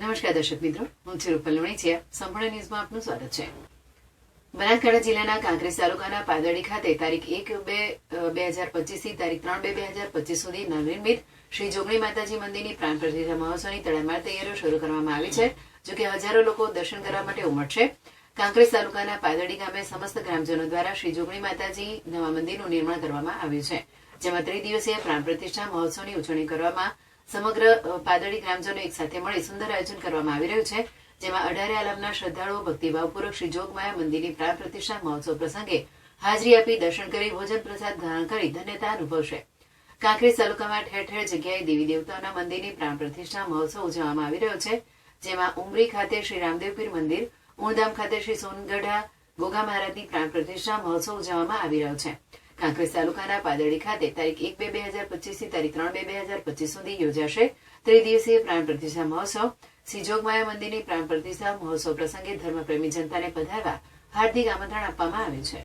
નમસ્કાર દર્શક મિત્રો, હું છું રૂપલ લુણીચિયા સંપૂર્ણ ન્યૂઝમાં આપનું સ્વાગત છે. બનાસકાંઠા જિલ્લાના કાંકરેજ તાલુકાના પાદરડી ખાતે તારીખ એક બે બે હજાર પચીસથી તારીખ ત્રણ બે બે હજાર પચીસ સુધી નવનિર્મિત શ્રી જોગણી માતાજી મંદિરની પ્રાણ પ્રતિષ્ઠા મહોત્સવની તડામાર તૈયારીઓ શરૂ કરવામાં આવી છે જો કે હજારો લોકો દર્શન કરવા માટે ઉમટશે. કાંકરેજ તાલુકાના પાદરડી ગામે સમસ્ત ગ્રામજનો દ્વારા શ્રી જોગણી માતાજી નવા મંદિરનું નિર્માણ કરવામાં આવ્યું છે, જેમાં ત્રિદિવસીય પ્રાણ પ્રતિષ્ઠા મહોત્સવની ઉજવણી કરવામાં સમગ્ર પાદળી ગ્રામજનો એક સાથે મળી સુંદર આયોજન કરવામાં આવી રહ્યું છે, જેમાં અઢારે આલમના શ્રદ્ધાળુઓ, ભક્તિભાવપૂર્વક શ્રી જોગમાયા મંદિરની પ્રાણ પ્રતિષ્ઠા મહોત્સવ પ્રસંગે હાજરી આપી દર્શન કરી, ભોજન પ્રસાદ ગ્રહણ કરી ધન્યતા અનુભવશે. કાંકરેજ તાલુકામાં ઠેર ઠેર જગ્યાએ દેવી દેવતાઓના મંદિરની પ્રાણ પ્રતિષ્ઠા મહોત્સવ ઉજવવામાં આવી રહ્યો છે, જેમાં ઉમરી ખાતે શ્રી રામદેવપીર મંદિર, ઉણધામ ખાતે શ્રી સોનગઢા ગોગા મહારાજની પ્રાણ પ્રતિષ્ઠા મહોત્સવ ઉજવવામાં આવી રહ્યો છે. કાંકરેજ તાલુકાના પાદરડી ખાતે તારીખ એક બે બે હજાર પચીસથી તારીખ ત્રણ બે બે હજાર પચીસ સુધી યોજાશે. ત્રિદિવસીય પ્રાણ પ્રતિષ્ઠા મહોત્સવ. સિજોગ માયા મંદિરની પ્રાણ પ્રતિષ્ઠા મહોત્સવ પ્રસંગે ધર્મપ્રેમી જનતાને પધારવા હાર્દિક આમંત્રણ આપવામાં આવ્યું છે.